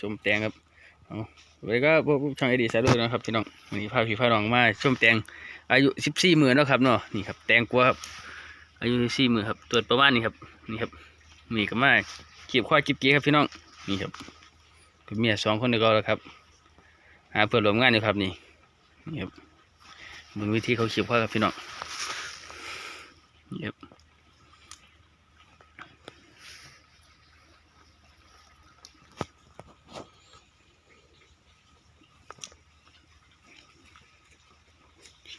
ชมแตงครับเอาไว้ก็พวกช่างไอดีสายด้วยนะครับพี่น้องวันนี้พาพี่พาน้องมาชมแตงอายุสิบสี่หมื่นแล้วครับเนาะนี่ครับแตงกวาครับอายุสี่หมื่นครับตัวจประมาณนี้ครับนี่ครับนี่ก็มาเกีบควายเกีบเกี้ครับพี่น้องนี่ครับเมียสองคนเดียวกันแล้วครับหาเพื่อนร่วมงานอยู่ครับนี่นี่ครับเบิ่งวิธีเขาเขีบควายครับพี่น้องนี่ครับ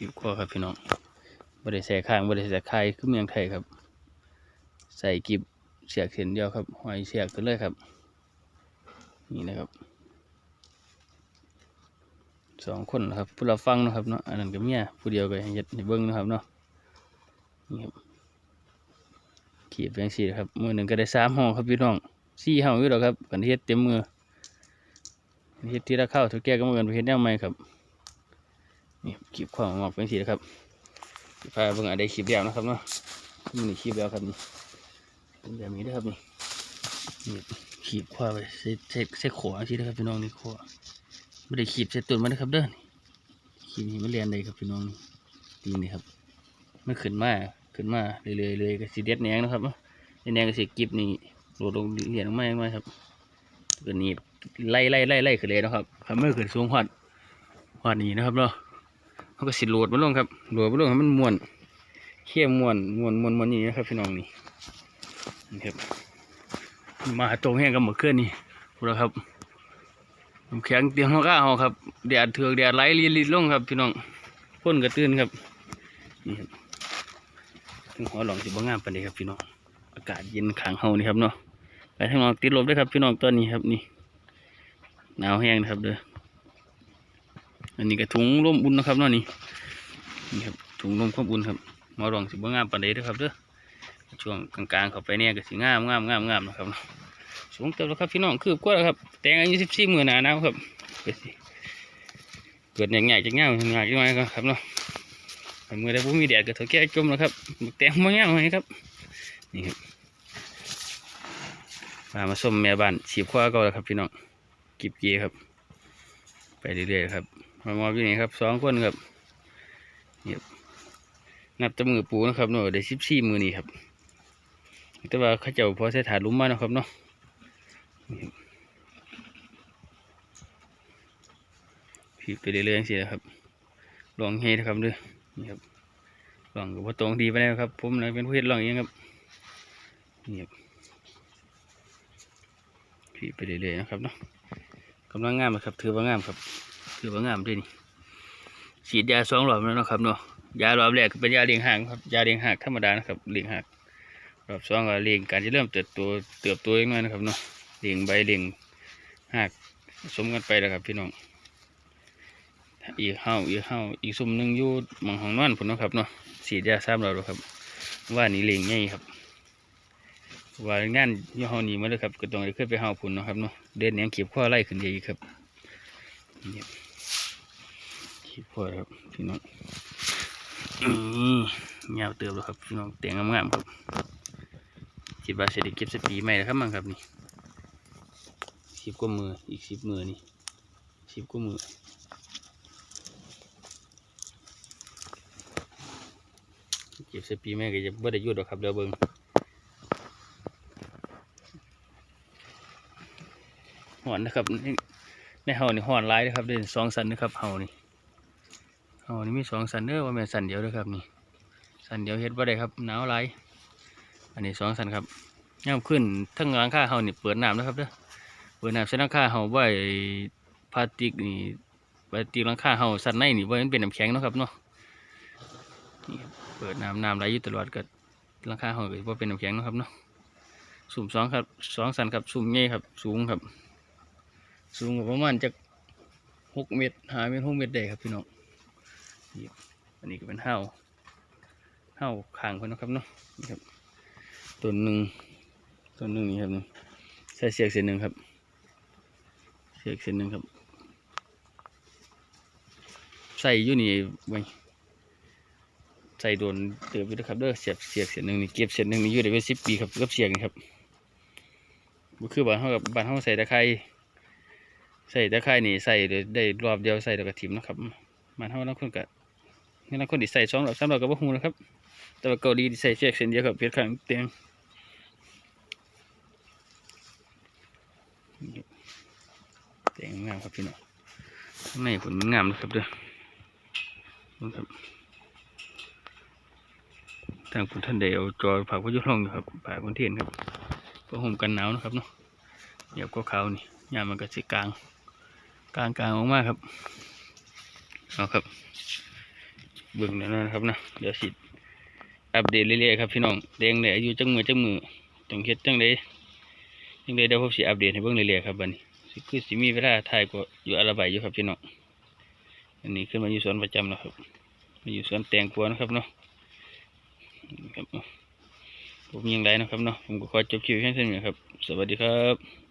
เขียบควาครับพี่น้องบริใส่ข้างบริใส่ไข่คือเมืองไทยครับ ใส่กิบเสียกเส้นเดียวครับหอยเสียกกันเลยครับ นี่นะครับสองคนนะครับผู้เราฟังนะครับเนาะอันนั้นก็เมียผู้เดียวก็ให้เฮ็ดให้เบิ้งนะครับเนาะนี่ครับขีดแบงสีครับมือหนึ่งก็ได้สามห้องครับพี่น้องสี่ห้ออยู่แล้วครับกันเฮ็ดเต็มมือเฮ็ดที่ละเข้าทุกแก่ก็มือกันไปเฮ็ดแนวใหม่ครับ นี่ขีดขวางออกแบงสีนะครับพาเบิ่งอะไรขีดแล้วนะครับเนาะมันนี่ขีดแล้วครับนี่เป็นแบบนี้นะครับนี่นี่ขีดขวาไปใส่ใส่ใส่ขวาสินะครับพี่น้องนี่ขวาไม่ได้ขีดใส่ตุ่นมานะครับเด้อนี่ขีดนี่มันเรียนเลยครับพี่น้องนี่นี่ครับมันขึ้นมาขึ้นมาเรื่อยๆเลยก็สีเด็ดแนงนะครับเด็ดแนงก็สีกิบนี่โหลดลงเหรียญลงมาอย่างไรครับตัวนี้ไล่ไล่ไล่ไล่ขึ้นเลยนะครับขันมือขึ้นสูงหอดหอดนี่นะครับเนาะ เขาก็สิโหลดมันลงครับโหลดมันลงให้มันม้วนเข้มม้วนม้วนม้วนม้วนอย่างนี้ครับพี่น้องนี่นี่ครับมาตรงแห้งกับหมดเคลื่อนนี่พูดแล้วครับน้ำแข็งเตรียมหัวก้าเอาครับแดดเถือกแดดไหลลิลิลงครับพี่น้องพ่นกระตื้นครับนี่ครับถึงหัวหลองสิบ่งามปานใดครับพี่น้องอากาศเย็นขังเฮานี่ครับเนาะไปทางนอกติดลบด้วยครับพี่น้องตอนนี้ครับนี่หนาวแห้งนะครับเด้อ อันนี้ก็ถุงลมอุ่นนะครับเนาะนี่นี่ครับถุงลมความอุ่นครับหัวหลองสิบ่งามปานใดด้อครับเด้อช่วงกลางๆเข้าไปเนี่ยก็สิงามงามงามงามนะครับสูงเติบแล้วครับพี่น้องคืบกว่าแล้วครับ แตงอายุสิบสี่หมื่นหนานาครับเกิดสิเกิดอย่างใหญ่จะง่ายอย่างใหญ่จังไงครับเนาะแต่เมื่อได้บุมีแดดก็ถอะแก่จมแล้วครับแตงมาง่ายไหมครับนี่ครับมามาส้มแม่บ้านฉีบข้อก็แล้วครับพี่น้องกิบเกียครับ ไปเรื่อยๆครับ มามอบอยู่นี่ครับสองคนครับนี่ครับนับแตะมือปูนะครับเนาะได้สิบสี่มือนี่ครับ แต่ว่าเขาเจ้าพอใส่ถาดลุ่มมานะครับเนาะผิดไปเรื่อยๆสินะครับลองเฮดครับด้วยนี่ครับลองกับว่าตรงดีไปแล้วครับ ผมนะเป็นผู้เฮ็ดลองเองครับนี่ครับผิดไปเรื่อยๆนะครับเนาะกำลังงามครับถือว่างามครับ ถือว่างามด้วยนี่ฉีดยาสองรอบแล้วนะครับเนาะยารอบแรกก็เป็นยาเลี้ยงหางครับยาเลี้ยงหักธรรมดานะครับเลี้ยงหักรอบสองก็เลี้ยงการจะเริ่มเติบโตเติบโตเองนะครับเนาะเลี้ยงใบเลี้ยงหักสมกันไปแล้วครับพี่น้องอีกเฮาอีกเฮาอีกซุ่มหนึ่งยู่หมองของนอนพุ่นเนะครับเนาะสีดยาซ้ำเราดูครับ ว่านี่เลี้ยงใหญ่ครับ ว่างานยี่ห้อนี้มาเลยครับก็ต้องได้ขึ้นไปเฮาพุ่นนะครับเนาะเดินเนียงขีบข้อไล่ขึ้นดีครับ นี่ขีบข้อครับพี่น้องนี่เงาเติบแล้วครับพี่น้องเตียงงามๆครับคิดว่าเศรษฐกิจสปีใหม่แล้วครับมั้งครับนี่สิบกว่ามืออีกสิบมือนี่สิบกว่ามือเก็บสปีแม่ก็จะบ่ได้ยุดหรอกครับเดี๋ยวเบิ่งหอนนะครับ ในในเฮานี่ห่อนลายนะครับเด่นสองสันนะครับเฮานี่เฮานี่มีสองสันเด้อว่าแม่สันเดียวเด้อครับนี่สันเดียวเฮ็ดบ่าได้ครับหนาวลายอันนี้สองสันครับย่ำขึ้นทั้งหลังคาเฮานี่เปิดน้ำนะครับเด้อเปิดน้ำใส่หลังคาเฮาไว้พลาสติกนี่พลาสติกหลังคาเฮาสันในนี่ไว้มันเป็นน้ำแข็งเนาะครับเนาะนี่เปิดน้ำน้ำไหลอยู่ตลอดก็ราคาหอยก็บ่เป็นน้ำแข็งเนาะครับเนาะสูงสองครับสองสันครับสูงใหญ่ครับสูงครับ สูงกว่าประมาณจากหกเมตรห้าเมตรหกเมตรได้ครับพี่น้องอันนี้ก็เป็นเห้าวห้าขางคนนะครับเนาะนี่ครับตัวหนึ่งตัวหนึ่งนี่ครับใส่เสียกเส้นหนึ่งครับ เสียกเส้นหนึ่งครับ ใส่อยู่นี่ไว้ใส่โดนเติบอยู่นะครับเด้อเสียบเสียกเสียหนึ่งนี่เก็บเสียหนึ่งนี่อยู่ได้เป็นสิบปีครับเกือบเสียงนี่ครับก็คือบ้านเฮากับบ้านเฮาใส่ตะไคร้ ใส่ตะไคร่นี่ใส่ได้ได้รอบเดียวใส่แล้วก็ถิ่มนะครับมันเฮาลางคนก็นี่ลาคนที่ใส่สองรอบสามรอบก็บ่ฮู้นะครับ แต่ว่าเกาหลีใส่เชือกเส้นเดียวครับเพียรข้างเตียงเตียงงามครับพี่น้องข้งในผลมันงามนะครับเด้อเบิ่งครับทางคุณท่านได้เอาจอผักพยุทธ์ลงอยู่ครับผ่าคนเทียนครับเพื่อห่มกันหนาวนะครับเนาะเดี๋ยวก็เขาวนี่ยามมันก็สิกลาง กลางกลางออกมาครับเอาครับเบิ่งแน่นอนครับนะเดี๋ยวสิอัปเดตเรื่อยๆครับพี่น้องแดงเลยอายุจังมือจังมือจังเฮ็ดจังไดจังไดเดี๋ยวผมสิอัปเดตให้เบิ่งเรื่อยๆครับบัดนี้คือสิมีเวลาถ่ายก็อยู่อาราบายอยู่ครับพี่น้องอันนี้ขึ้นมาอยู่สวนประจำแล้วครับมาอยู่สวนแตงกวนะครับเนาะครับผมยังไงนะครับเนาะผมก็ขอจบคลิปแค่นี้ครับ สวัสดีครับ